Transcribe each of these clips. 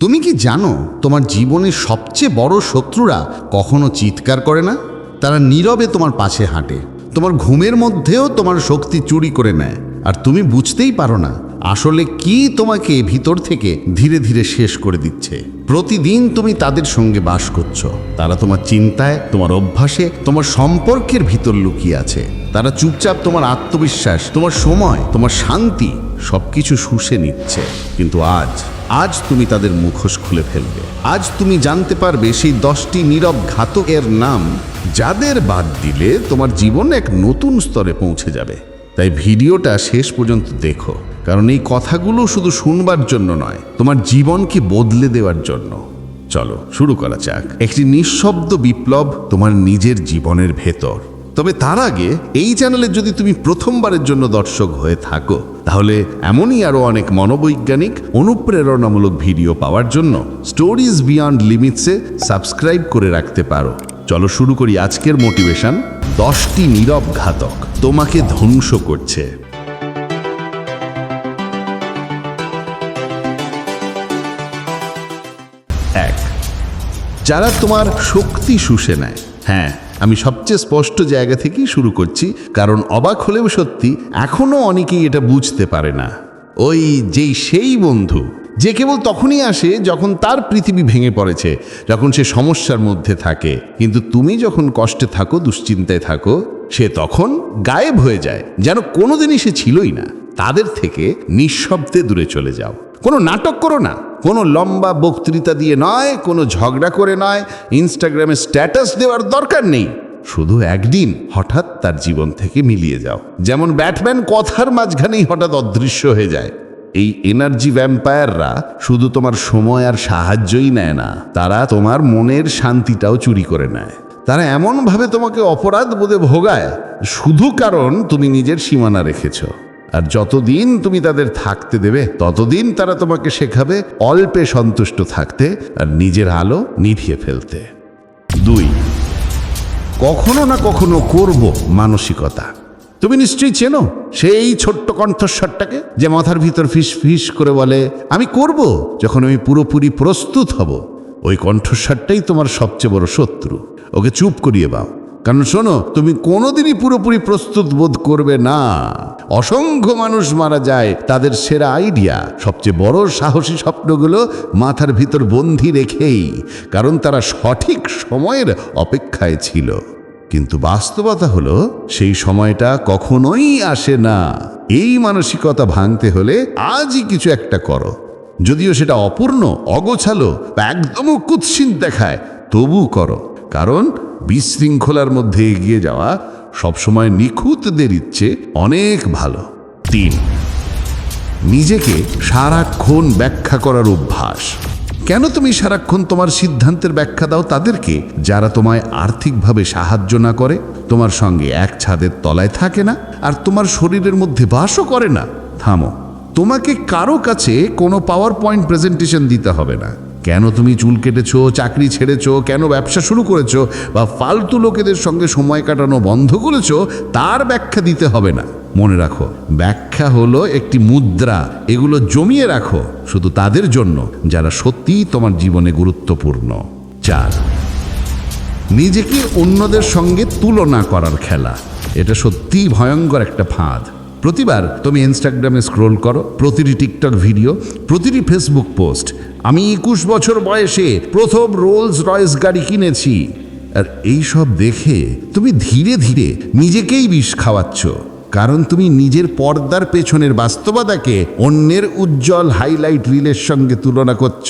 তুমি কি জানো তোমার জীবনের সবচেয়ে বড় শত্রুরা কখনো চিৎকার করে না? তারা নীরবে তোমার পাশে হাঁটে। তোমার ঘুমের মধ্যেও তোমার শক্তি চুরি করে নেয়। আর তুমি বুঝতেই পারো না আসলে কি তোমাকে ভিতর থেকে ধীরে ধীরে শেষ করে দিচ্ছে। প্রতিদিন তুমি তাদের সঙ্গে বাস করছ। তারা তোমার চিন্তায়, তোমার অভ্যাসে, তোমার সম্পর্কের ভিতর লুকিয়ে আছে। তারা চুপচাপ তোমার আত্মবিশ্বাস, তোমার সময়, তোমার শান্তি সবকিছু শুষে নিচ্ছে। কিন্তু আজ আজ তুমি তাদের মুখোশ খুলে ফেলবে। আজ তুমি জানতে পারবে সেই দশটি নীরব ঘাতকের নাম, যাদের বাদ দিলে তোমার জীবন এক নতুন স্তরে পৌঁছে যাবে। তাই ভিডিওটা শেষ পর্যন্ত দেখো, কারণ এই কথাগুলো শুধু শুনবার জন্য নয়, তোমার জীবনকে বদলে দেওয়ার জন্য। চলো, শুরু করা যাক। একটি নিঃশব্দ বিপ্লব তোমার নিজের জীবনের ভেতর। তবে তার আগে এই চ্যানেলে যদি তুমি প্রথমবারের জন্য দর্শক হয়ে থাকো, তাহলে এমনই আরও অনেক মনোবৈজ্ঞানিক, অনুপ্রেরণামূলক ভিডিও পাওয়ার জন্য স্টোরিজ বিয়ন্ড লিমিটসে সাবস্ক্রাইব করে রাখতে পারো। চলো শুরু করি আজকের মোটিভেশন দশটি নীরব ঘাতক তোমাকে ধ্বংস করছে। এক, যারা তোমার শক্তি শুষে নেয়। হ্যাঁ আমি সবচেয়ে স্পষ্ট জায়গা থেকেই শুরু করছি, কারণ অবাক হলেও সত্যি এখনও অনেকেই এটা বুঝতে পারে না। ওই যেই সেই বন্ধু, যে কেবল তখনই আসে যখন তার পৃথিবী ভেঙে পড়েছে, যখন সে সমস্যার মধ্যে থাকে। কিন্তু তুমি যখন কষ্টে থাকো, দুশ্চিন্তায় থাকো, সে তখন গায়েব হয়ে যায়, যেন কোনোদিনই সে ছিলই না। তাদের থেকে নিঃশব্দে দূরে চলে যাও। কোনো নাটক করো না। কোনো লম্বা বক্তৃতা দিয়ে নয়, কোনো ঝগড়া করে নয় ইনস্টাগ্রামে স্ট্যাটাস দেওয়ার দরকার নেই। শুধু একদিন হঠাৎ তার জীবন থেকে মিলিয়ে যাও। যেমন ব্যাটম্যান কথার মাঝখানেই হঠাৎ অদৃশ্য হয়ে যায়। এই এনার্জি ভ্যাম্পায়াররা শুধু তোমার সময় আর সাহায্যই নেয় না, তারা তোমার মনের শান্তিটাও চুরি করে নেয়। তারা এমনভাবে তোমাকে অপরাধ বোধে ভোগায়, শুধু কারণ তুমি নিজের সীমানা রেখেছো। আর যতদিন তুমি তাদের থাকতে দেবে, ততদিন তারা তোমাকে শেখাবে অল্পে সন্তুষ্ট থাকতে আর নিজের আলো নিভিয়ে ফেলতে। দুই, কখনো না কখনো করব মানসিকতা। তুমি নিশ্চয়ই চেনো সেই ছোট্ট কণ্ঠস্বরটাকে যে মাথার ভিতর ফিস ফিস করে বলে, আমি করব যখন আমি পুরোপুরি প্রস্তুত হব। ওই কণ্ঠস্বরটাই তোমার সবচেয়ে বড় শত্রু। ওকে চুপ করিয়ে বাও কারণ শোনো, তুমি কোনোদিনই পুরোপুরি প্রস্তুত বোধ করবে না। অসংখ্য মানুষ মারা যায়, তাদের সেরা আইডিয়া সবচেয়ে বড় সাহসী স্বপ্নগুলো মাথার ভিতর বন্দি রেখেই, কারণ তারা সঠিক সময়ের অপেক্ষায় ছিল। কিন্তু বাস্তবতা হলো, সেই সময়টা কখনোই আসে না। এই মানসিকতা ভাঙতে হলে আজই কিছু একটা করো। যদিও সেটা অপূর্ণ, অগোছালো, বা একদমও কুৎসিত দেখায় তবু করো। কারণ বিশৃঙ্খলার মধ্যে এগিয়ে যাওয়া সবসময় নিখুঁতদের ইচ্ছে অনেক ভালো। তিন, নিজেকে সারাক্ষণ ব্যাখ্যা করার অভ্যাস। কেন তুমি সারাক্ষণ তোমার সিদ্ধান্তের ব্যাখ্যা দাও তাদেরকে, যারা তোমায় আর্থিকভাবে সাহায্য না করে, তোমার সঙ্গে এক ছাদের তলায় থাকে না, আর তোমার শরীরের মধ্যে বাসও করে না? থামো। তোমাকে কারও কাছে কোনো পাওয়ার পয়েন্ট প্রেজেন্টেশন দিতে হবে না। কেন তুমি চুল কেটেছো, চাকরি ছেড়েছো, কেন ব্যবসা শুরু করেছ বা ফালতু লোকেদের সঙ্গে সময় কাটানো বন্ধ করেছ, তার ব্যাখ্যা দিতে হবে না। মনে রাখো, ব্যাখ্যা হলো একটি মুদ্রা, এগুলো জমিয়ে রাখো, শুধু তাদের জন্য, যারা সত্যিই তোমার জীবনে গুরুত্বপূর্ণ। চার, নিজেকে অন্যদের সঙ্গে তুলনা করার খেলা, এটা সত্যিই ভয়ঙ্কর একটা ফাঁদ। প্রতিবার তুমি ইনস্টাগ্রামে স্ক্রোল করো, প্রতিটি টিকটক ভিডিও প্রতিটি ফেসবুক পোস্ট আমি একুশ বছর বয়সে প্রথম রোলস রয়েস গাড়ি কিনেছি। আর এই সব দেখে তুমি ধীরে ধীরে নিজেকেই বিষ খাওয়াচ্ছ। কারণ তুমি নিজের পর্দার পেছনের বাস্তবতাকে অন্যের উজ্জ্বল হাইলাইট রিলের সঙ্গে তুলনা করছ।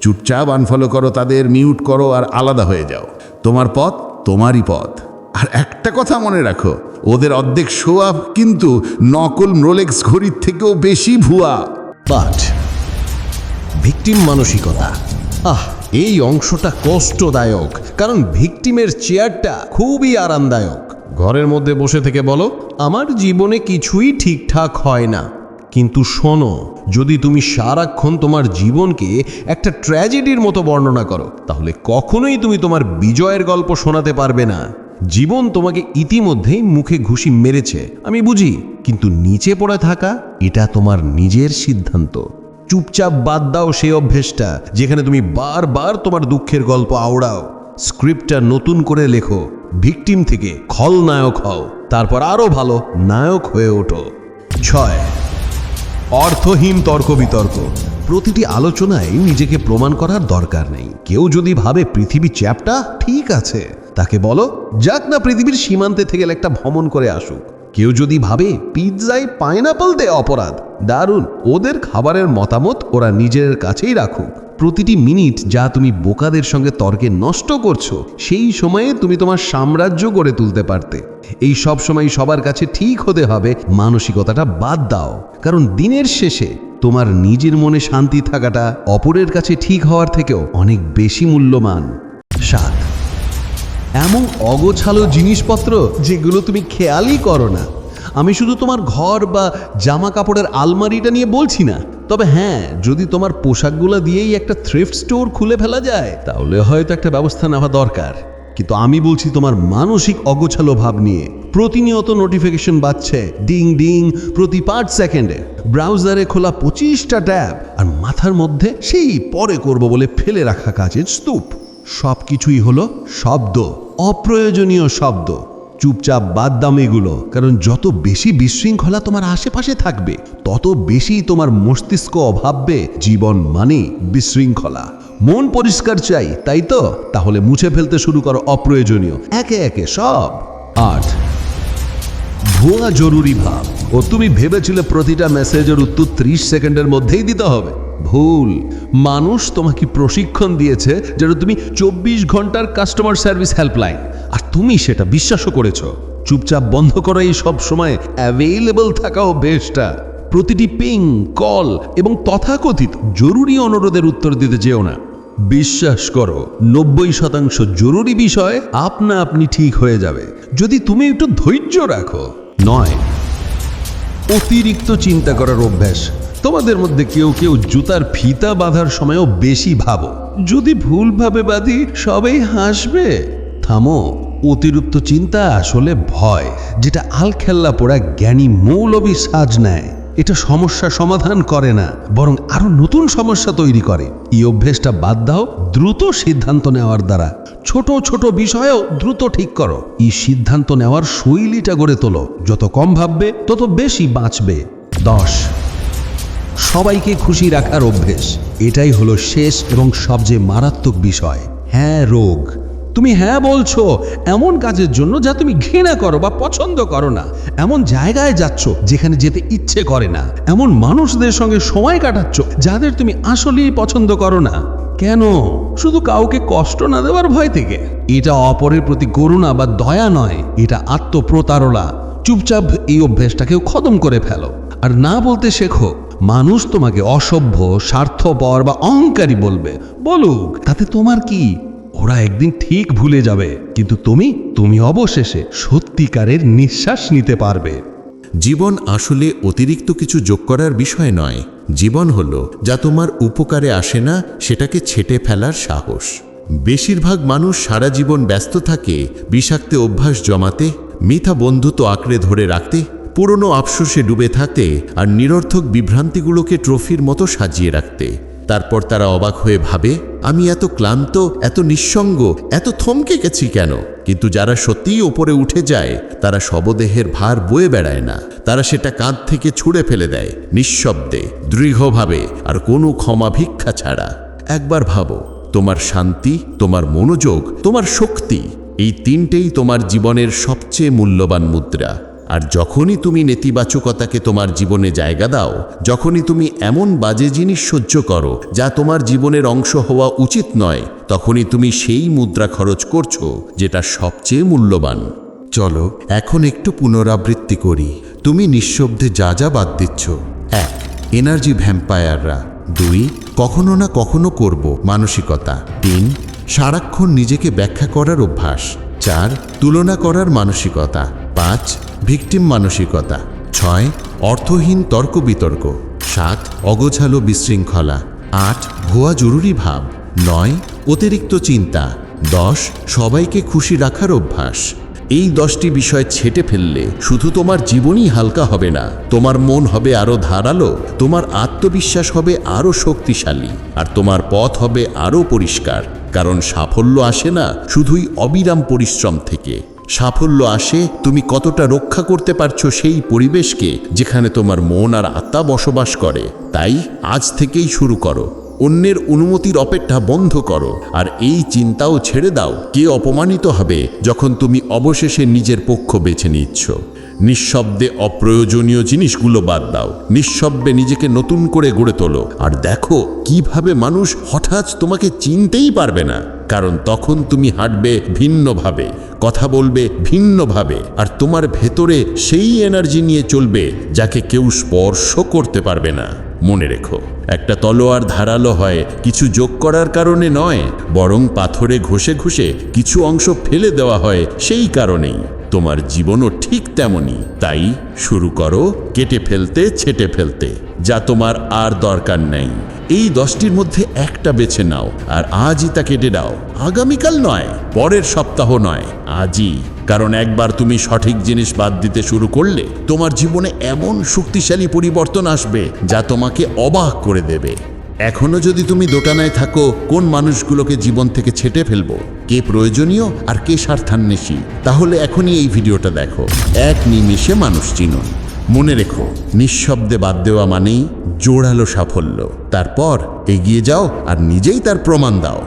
চুপচাপ আনফলো করো তাদের মিউট করো আর আলাদা হয়ে যাও। তোমার পথ তোমারই পথ। আর একটা কথা মনে রাখো, ওদের অর্ধেক শো আপ কিন্তু নকল রোলেক্স ঘড়ির থেকেও বেশি ভুয়া। বাট ভিকটিম মানসিকতা। আহ, এই অংশটা কষ্টদায়ক, কারণ ভিকটিমের চেয়ারটা খুবই আরামদায়ক। ঘরের মধ্যে বসে থেকে বলো, আমার জীবনে কিছুই ঠিকঠাক হয় না। কিন্তু শোনো, যদি তুমি সারাক্ষণ তোমার জীবনকে একটা ট্র্যাজেডির মতো বর্ণনা করো, তাহলে কখনোই তুমি তোমার বিজয়ের গল্প শোনাতে পারবে না। জীবন তোমাকে ইতিমধ্যেই মুখে ঘুষি মেরেছে, আমি বুঝি, কিন্তু নিচে পড়ে থাকা, এটা তোমার নিজের সিদ্ধান্ত। চুপচাপ বাদ দাও সেই অভ্যেসটা, যেখানে তুমি বারবার তোমার দুঃখের গল্প আওড়াও, স্ক্রিপ্টটা নতুন করে লেখো, ভিকটিম থেকে খলনায়ক হও, তারপর আরও ভালো নায়ক হয়ে ওঠো। ছয়, অর্থহীন তর্ক বিতর্ক। প্রতিটি আলোচনায় নিজেকে প্রমাণ করার দরকার নেই। কেউ যদি ভাবে পৃথিবী চ্যাপটা ঠিক আছে, তাকে বলো, যাক না, পৃথিবীর সীমান্তে থেকে একটা ভ্রমণ করে আসুক। কেউ যদি ভাবে পিৎজায় পাইনাপল দে অপরাধ, দারুণ। ওদের খাবারের মতামত ওরা নিজের কাছেই রাখুক। প্রতিটি মিনিট যা তুমি বোকাদের সঙ্গে তর্কে নষ্ট করছ, সেই সময়ে তুমি তোমার সাম্রাজ্য গড়ে তুলতে পারতে। এই সব সময় সবার কাছে ঠিক হতে হবে, মানসিকতাটা বাদ দাও। কারণ দিনের শেষে তোমার নিজের মনে শান্তি থাকাটা অপরের কাছে ঠিক হওয়ার থেকেও অনেক বেশি মূল্যবান। সাত। এমন অগোছালো জিনিসপত্র যেগুলো তুমি খেয়ালই করো না। আমি শুধু তোমার ঘর বা জামা কাপড়ের আলমারিটা নিয়ে বলছি না। তবে হ্যাঁ যদি তোমার পোশাকগুলো দিয়েই একটা থ্রিফট স্টোর খুলে ফেলা যায়, তাহলে হয়তো একটা ব্যবস্থা নেওয়া দরকার। কিন্তু আমি বলছি তোমার মানসিক অগোছালো ভাব নিয়ে। প্রতিনিয়ত নোটিফিকেশন বাজছে ডিং ডিং প্রতি পাঁচ সেকেন্ডে। ব্রাউজারে খোলা পঁচিশটা ট্যাব, আর মাথার মধ্যে সেই পরে করব বলে ফেলে রাখা কাজের স্তূপ। সব কিছুই হলো শব্দ। অপ্রয়োজনীয় শব্দ, চুপচাপ বাদ দাম এগুলো, কারণ যত বেশি বিশৃঙ্খলা তোমার আশেপাশে থাকবে, তত বেশি তোমার মস্তিষ্ক অভাববে জীবন মানে বিশৃঙ্খলা। মন পরিষ্কার চাই, তাই তো? তাহলে মুছে ফেলতে শুরু করো অপ্রয়োজনীয়। একে একে সব। আট। ভুয়া জরুরি ভাব। ও তুমি ভেবেছিলে প্রতিটা মেসেজের উত্তর ত্রিশ সেকেন্ডের মধ্যেই দিতে হবে। ভুল। মানুষ তোমাকে প্রশিক্ষণ দিয়েছে যেন তুমি চব্বিশ ঘণ্টার কাস্টমার সার্ভিস হেল্পলাইন আর তুমি সেটা বিশ্বাসও করেছ। চুপচাপ বন্ধ করো এই সব সময় অ্যাভেলেবল থাকা অভ্যেসটা প্রতিটি পিং কল এবং তথাকথিত জরুরি অনুরোধের উত্তর দিতে যেও না। বিশ্বাস করো, নব্বই শতাংশ জরুরি বিষয় আপনা আপনি ঠিক হয়ে যাবে। যদি তুমি একটু ধৈর্য রাখো। নয়, অতিরিক্ত চিন্তা করার অভ্যাস। তোমাদের মধ্যে কেউ কেউ জুতার ফিতা বাঁধার সময়ও বেশি ভাবো। যদি ভুলভাবে বাঁধি, সবাই হাসবে। থামো, অতিরিক্ত চিন্তা আসলে ভয়, যেটা আলখেল্লা পোড়া জ্ঞানী মৌলবী সাজ নেয়। এটা সমস্যা সমাধান করে না, বরং আরও নতুন সমস্যা তৈরি করে। এই অভ্যেসটা বাদ দাও, দ্রুত সিদ্ধান্ত নেওয়ার দ্বারা। ছোট ছোট বিষয়েও দ্রুত ঠিক করো। এই সিদ্ধান্ত নেওয়ার শৈলীটা গড়ে তোলো। যত কম ভাববে, তত বেশি বাঁচবে। দশ সবাইকে খুশি রাখার অভ্যেস। এটাই হলো শেষ এবং সবচেয়ে মারাত্মক বিষয়। হ্যাঁ রোগ। তুমি হ্যাঁ বলছো, এমন কাজের জন্য যা তুমি ঘৃণা করো বা পছন্দ করো না। এমন জায়গায় যাচ্ছ যেখানে যেতে ইচ্ছে করে না। এমন মানুষদের সঙ্গে সময় কাটাচ্ছ যাদের তুমি আসলেই পছন্দ করো না। কেন? শুধু কাউকে কষ্ট না দেওয়ার ভয় থেকে। এটা অপরের প্রতি করুণা বা দয়া নয়, এটা আত্মপ্রতারণা। চুপচাপ এই অভ্যেসটাকেও খতম করে ফেলো। আর না বলতে শেখো মানুষ তোমাকে অসভ্য, স্বার্থপর বা অহংকারী বলবে। বলুক, তাতে তোমার কি? ওরা একদিন ঠিক ভুলে যাবে, কিন্তু তুমি তুমি অবশেষে সত্যিকারের নিঃশ্বাস নিতে পারবে। জীবন আসলে অতিরিক্ত কিছু যোগ করার বিষয় নয়। জীবন হলো, যা তোমার উপকারে আসে না, সেটাকে ছেটে ফেলার সাহস। বেশিরভাগ মানুষ সারা জীবন ব্যস্ত থাকে, বিষাক্ত অভ্যাস জমাতে মিথা বন্ধুত্ব আঁকড়ে ধরে রাখতে পুরনো আফসোসে ডুবে থাকতে আর নিরর্থক বিভ্রান্তিগুলোকে ট্রফির মতো সাজিয়ে রাখতে। তারপর তারা অবাক হয়ে ভাবে, আমি এত ক্লান্ত, এত নিঃসঙ্গ, এত থমকে গেছি কেন? কিন্তু যারা সত্যিই ওপরে উঠে যায়, তারা শবদেহের ভার বয়ে বেড়ায় না। তারা সেটা কাঁধ থেকে ছুঁড়ে ফেলে দেয়, নিঃশব্দে, দৃঢ়ভাবে, আর কোনো ক্ষমা ভিক্ষা ছাড়া। একবার ভাবো, তোমার শান্তি, তোমার মনোযোগ, তোমার শক্তি, এই তিনটেই তোমার জীবনের সবচেয়ে মূল্যবান মুদ্রা। আর যখনই তুমি নেতিবাচকতাকে তোমার জীবনে জায়গা দাও, যখনই তুমি এমন বাজে জিনিস সহ্য করো যা তোমার জীবনের অংশ হওয়া উচিত নয়, তখনই তুমি সেই মুদ্রা খরচ করছ যেটা সবচেয়ে মূল্যবান। চলো, এখন একটু পুনরাবৃত্তি করি। তুমি নিঃশব্দে যা যা বাদ দিচ্ছ। এক এনার্জি ভ্যাম্পায়াররা দুই, কখনো না কখনো করব মানসিকতা। তিন, সারাক্ষণ নিজেকে ব্যাখ্যা করার অভ্যাস। চার, তুলনা করার মানসিকতা। পাঁচ, ভিকটিম মানসিকতা। ছয়, অর্থহীন তর্ক বিতর্ক। সাত, অগোছালো বিশৃঙ্খলা। আট, ভুয়া জরুরি ভাব। নয়, অতিরিক্ত চিন্তা। দশ, সবাইকে খুশি রাখার অভ্যাস। এই দশটি বিষয় ছেটে ফেললে শুধু তোমার জীবনই হালকা হবে না, তোমার মন হবে আরও ধারালো, তোমার আত্মবিশ্বাস হবে আরও শক্তিশালী, আর তোমার পথ হবে আরও পরিষ্কার। কারণ সাফল্য আসে না শুধুই অবিরাম পরিশ্রম থেকে। সাফল্য আসে, তুমি কতটা রক্ষা করতে পারছ সেই পরিবেশকে যেখানে তোমার মন আর আত্মা বসবাস করে। তাই আজ থেকেই শুরু করো। অন্যের অনুমতির অপেক্ষা বন্ধ করো আর এই চিন্তাও ছেড়ে দাও কে অপমানিত হবে যখন তুমি অবশেষে নিজের পক্ষ বেছে নিচ্ছ। নিঃশব্দে অপ্রয়োজনীয় জিনিসগুলো বাদ দাও। নিঃশব্দে নিজেকে নতুন করে গড়ে তোলো। আর দেখো কীভাবে মানুষ হঠাৎ তোমাকে চিনতেই পারবে না। কারণ তখন তুমি হাঁটবে ভিন্নভাবে, কথা বলবে ভিন্নভাবে, আর তোমার ভেতরে সেই এনার্জি নিয়ে চলবে যাকে কেউ স্পর্শ করতে পারবে না। মনে রেখো, একটা তলোয়ার ধারালো হয়, কিছু যোগ করার কারণে নয়, বরং পাথরে ঘষে ঘষে কিছু অংশ ফেলে দেওয়া হয় সেই কারণেই। তোমার জীবনও ঠিক তেমনই। তাই শুরু করো কেটে ফেলতে, ছেটে ফেলতে, যা তোমার আর দরকার নেই। এই দশটির মধ্যে একটা বেছে নাও আর আজই তা কেটে দাও। আগামীকাল নয়, পরের সপ্তাহ নয়, আজই। কারণ একবার তুমি সঠিক জিনিস বাদ দিতে শুরু করলে তোমার জীবনে এমন শক্তিশালী পরিবর্তন আসবে যা তোমাকে অবাক করে দেবে। এখনও যদি তুমি দোটানায় থাকো, কোন মানুষগুলোকে জীবন থেকে ছেটে ফেলব? কে প্রয়োজনীয় আর কে স্বার্থান্বেষী? তাহলে এখনই এই ভিডিওটা দেখো। এক নিমিষে মানুষ চিনুন। মনে রেখো, নিঃশব্দে বাদ দেওয়া মানেই জোরালো সাফল্য। তারপর এগিয়ে যাও আর নিজেই তার প্রমাণ দাও।